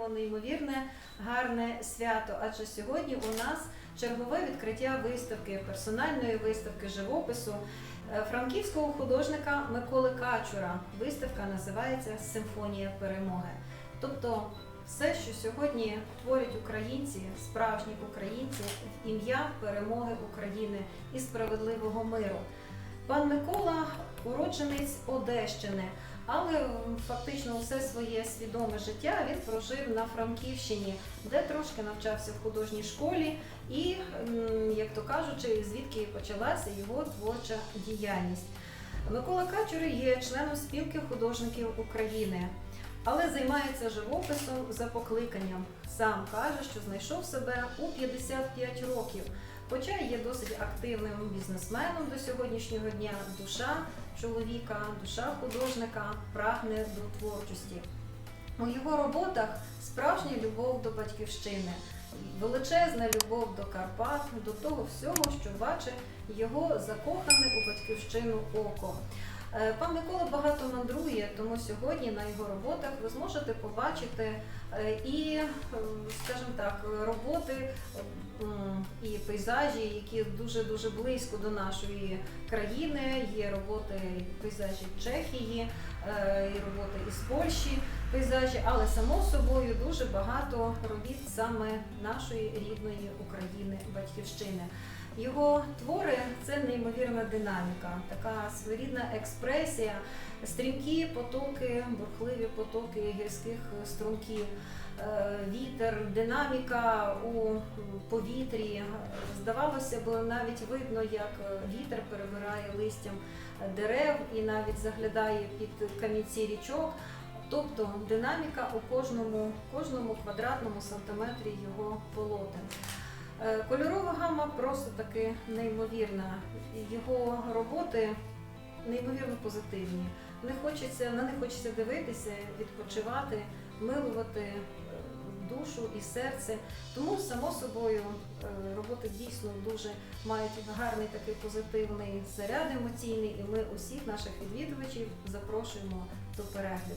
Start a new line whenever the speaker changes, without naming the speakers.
святкуємо неймовірне гарне свято, адже сьогодні у нас чергове відкриття виставки, персональної виставки живопису е, франківського художника Миколи Качура. Виставка називається Симфонія перемоги. Тобто все, що сьогодні творять українці, справжні українці, в ім'я перемоги України і справедливого миру. Пан Микола уродженець Одещини, але фактично все своє свідоме життя він прожив на Франківщині, де трошки навчався в художній школі, і, як то кажучи, звідки почалася його творча діяльність. Микола Качур є членом спілки художників України, але займається живописом за покликанням. Сам каже, що знайшов себе у 55 років. Хоча є досить активним бізнесменом до сьогоднішнього дня, душа чоловіка, душа художника прагне до творчості. У його роботах справжня любов до батьківщини, величезна любов до Карпат, до того всього, що бачить його закохане у батьківщину око. Е, Пан Микола багато мандрує, тому сьогодні на його роботах ви зможете побачити е, і, скажімо так, роботи і пейзажі, які дуже дуже близько до нашої країни. Є роботи пейзажі Чехії, е, і роботи із Польщі, пейзажі, але само собою дуже багато робіт саме нашої рідної України, батьківщини. Його твори це неймовірна динаміка, така своєрідна експресія, стрімкі потоки, бурхливі потоки гірських струмків, е, вітер, динаміка у повітрі. Здавалося б, навіть видно, як вітер перебирає листям дерев і навіть заглядає під камінці річок. Тобто динаміка у кожному, кожному квадратному сантиметрі його полотен. Е, Кольорова гама просто таки неймовірна. Його роботи неймовірно позитивні. Не хочеться, на них хочеться дивитися, відпочивати, милувати душу і серце. Тому, само собою, е, роботи дійсно дуже мають гарний такий позитивний заряд емоційний, і ми усіх наших відвідувачів запрошуємо до перегляду.